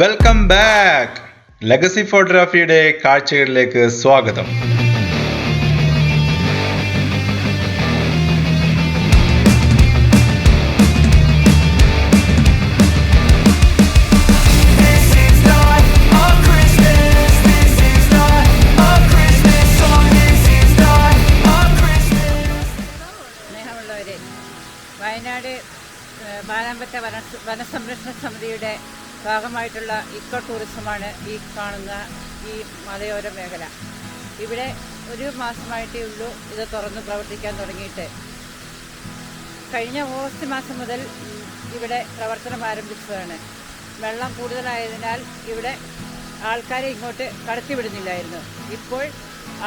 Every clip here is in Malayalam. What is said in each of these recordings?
വെൽക്കം ബാക്ക് ലെഗസി ഫോട്ടോഗ്രാഫിയുടെ കാഴ്ചകളിലേക്ക് സ്വാഗതം. ഭാഗമായിട്ടുള്ള ഇക്കോ ടൂറിസമാണ് ഈ കാണുന്ന ഈ മലയോര മേഖല. ഇവിടെ ഒരു മാസമായിട്ടേ ഉള്ളൂ ഇത് തുറന്ന് പ്രവർത്തിക്കാൻ തുടങ്ങിയിട്ട്. കഴിഞ്ഞ ഓഗസ്റ്റ് മാസം മുതൽ ഇവിടെ പ്രവർത്തനം ആരംഭിച്ചതാണ്. വെള്ളം കൂടുതലായതിനാൽ ഇവിടെ ആൾക്കാരെ ഇങ്ങോട്ട് കടത്തിവിടുന്നില്ലായിരുന്നു. ഇപ്പോൾ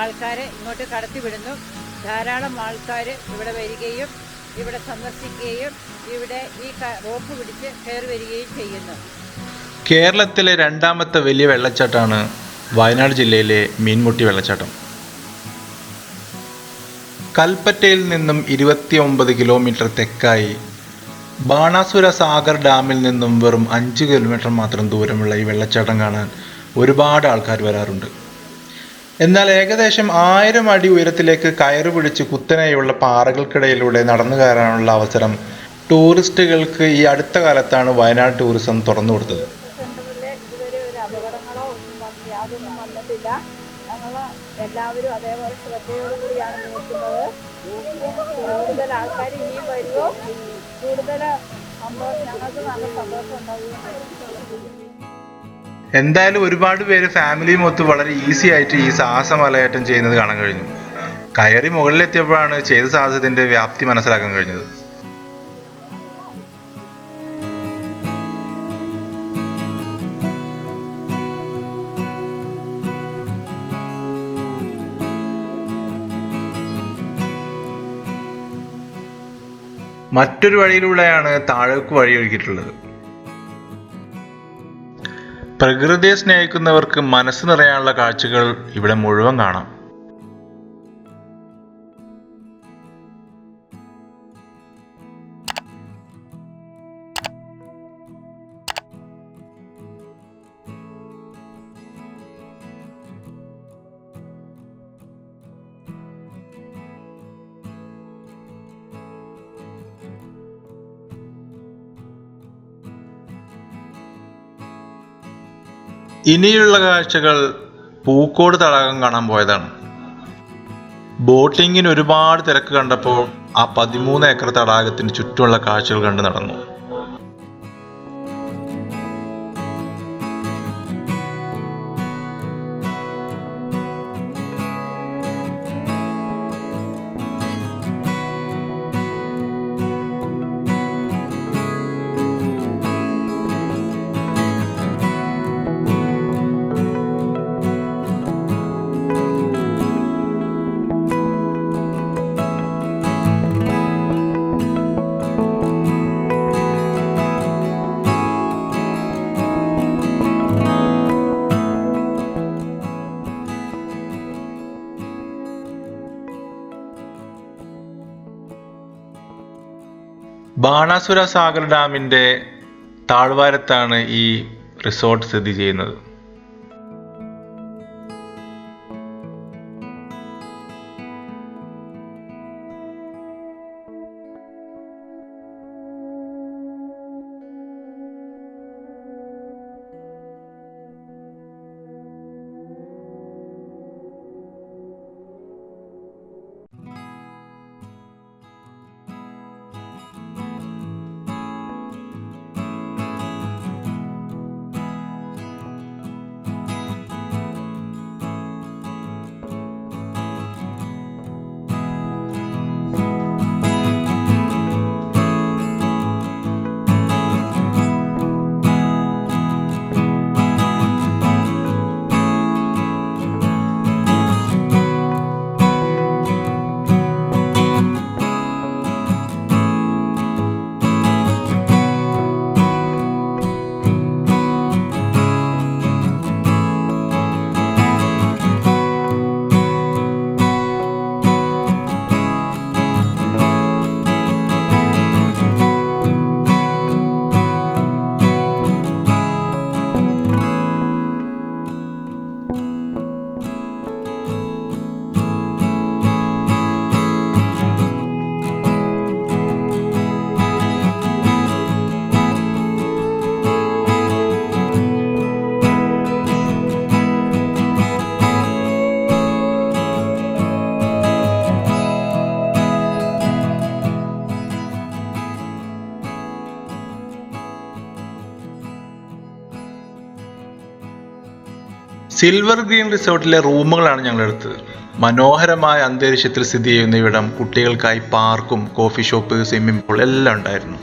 ആൾക്കാരെ ഇങ്ങോട്ട് കടത്തിവിടുന്നു. ധാരാളം ആൾക്കാർ ഇവിടെ വരികയും ഇവിടെ സന്ദർശിക്കുകയും ഇവിടെ ഈ റോപ്പ് പിടിച്ച് കയറി വരികയും ചെയ്യുന്നു. കേരളത്തിലെ രണ്ടാമത്തെ വലിയ വെള്ളച്ചാട്ടമാണ് വയനാട് ജില്ലയിലെ മീൻമുട്ടി വെള്ളച്ചാട്ടം. കൽപ്പറ്റയിൽ നിന്നും ഇരുപത്തി ഒമ്പത് കിലോമീറ്റർ തെക്കായി ബാണാസുര സാഗർ ഡാമിൽ നിന്നും വെറും അഞ്ച് കിലോമീറ്റർ മാത്രം ദൂരമുള്ള ഈ വെള്ളച്ചാട്ടം കാണാൻ ഒരുപാട് ആൾക്കാർ വരാറുണ്ട്. എന്നാൽ ഏകദേശം ആയിരം അടി ഉയരത്തിലേക്ക് കയറ് പിടിച്ച് കുത്തനെയുള്ള പാറകൾക്കിടയിലൂടെ നടന്നു കയറാനുള്ള അവസരം ടൂറിസ്റ്റുകൾക്ക് ഈ അടുത്ത കാലത്താണ് വയനാട് ടൂറിസം തുറന്നു കൊടുത്തത്. അപകടങ്ങളോ ഒന്നും വന്ന് യാതൊന്നും വന്നിട്ടില്ല. ഞങ്ങൾ എല്ലാവരും അതേപോലെ ശ്രദ്ധയോടുകൂടിയാണ് നോക്കുന്നത് കൂടുതൽ ആൾക്കാർ ഇനിയും വരുമോ? കൂടുതൽ ഞങ്ങൾക്ക് നല്ല സന്തോഷം ഉണ്ടാവുകയും എന്തായാലും ഒരുപാട് പേര് ഫാമിലിയും ഒത്ത് വളരെ ഈസി ആയിട്ട് ഈ സാഹസ മലയേറ്റം ചെയ്യുന്നത് കാണാൻ കഴിഞ്ഞു. കയറി മുകളിലെത്തിയപ്പോഴാണ് ചെയ്ത സാഹസത്തിന്റെ വ്യാപ്തി മനസ്സിലാക്കാൻ കഴിഞ്ഞത്. മറ്റൊരു വഴിയിലൂടെയാണ് താഴേക്ക് വഴിയൊഴുകിയിട്ടുള്ളത് പ്രകൃതിയെ സ്നേഹിക്കുന്നവർക്ക് മനസ്സ് നിറയാനുള്ള കാഴ്ചകൾ ഇവിടെ മുഴുവൻ കാണാം. ഇനിയുള്ള കാഴ്ചകൾ പൂക്കോട് തടാകം കാണാൻ പോയതാണ്. ബോട്ടിങ്ങിന് ഒരുപാട് തിരക്ക് കണ്ടപ്പോൾ ആ പതിമൂന്ന് ഏക്കർ തടാകത്തിന് ചുറ്റുമുള്ള കാഴ്ചകൾ കണ്ടു നടന്നു. ബാണാസുര സാഗർ ഡാമിന്റെ താഴ്വാരത്താണ് ഈ റിസോർട്ട് സ്ഥിതി ചെയ്യുന്നത്. സിൽവർ ഗ്രീൻ റിസോർട്ടിലെ റൂമുകളാണ് ഞങ്ങൾ എടുത്തത് മനോഹരമായ അന്തരീക്ഷത്തിൽ സ്ഥിതി ചെയ്യുന്ന ഇവിടം കുട്ടികൾക്കായി പാർക്കും കോഫി ഷോപ്പ് സ്വിമ്മിംഗ് പൂൾ എല്ലാം ഉണ്ടായിരുന്നു.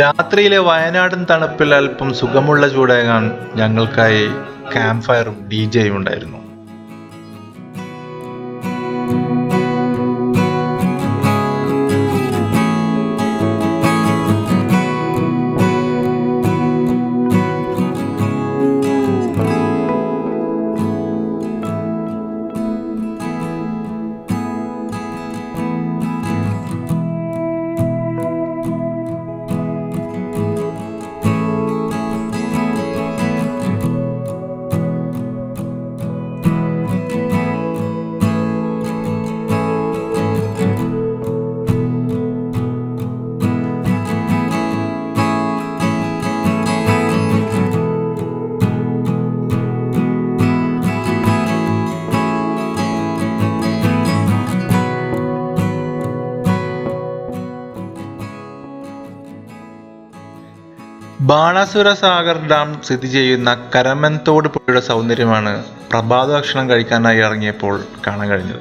രാത്രിയിലെ വയനാടൻ തണുപ്പിൽ അല്പം സുഖമുള്ള ചൂടേകാൻ ഞങ്ങൾക്കായി ക്യാമ്പ് ഫയറും ഡി ജെയും ഉണ്ടായിരുന്നു. ബാണാസുര സാഗർ ഡാം സ്ഥിതി ചെയ്യുന്ന കരമൻതോട് പുഴയുടെ സൗന്ദര്യമാണ് പ്രഭാത ഭക്ഷണം കഴിക്കാനായി ഇറങ്ങിയപ്പോൾ കാണാൻ കഴിഞ്ഞത്.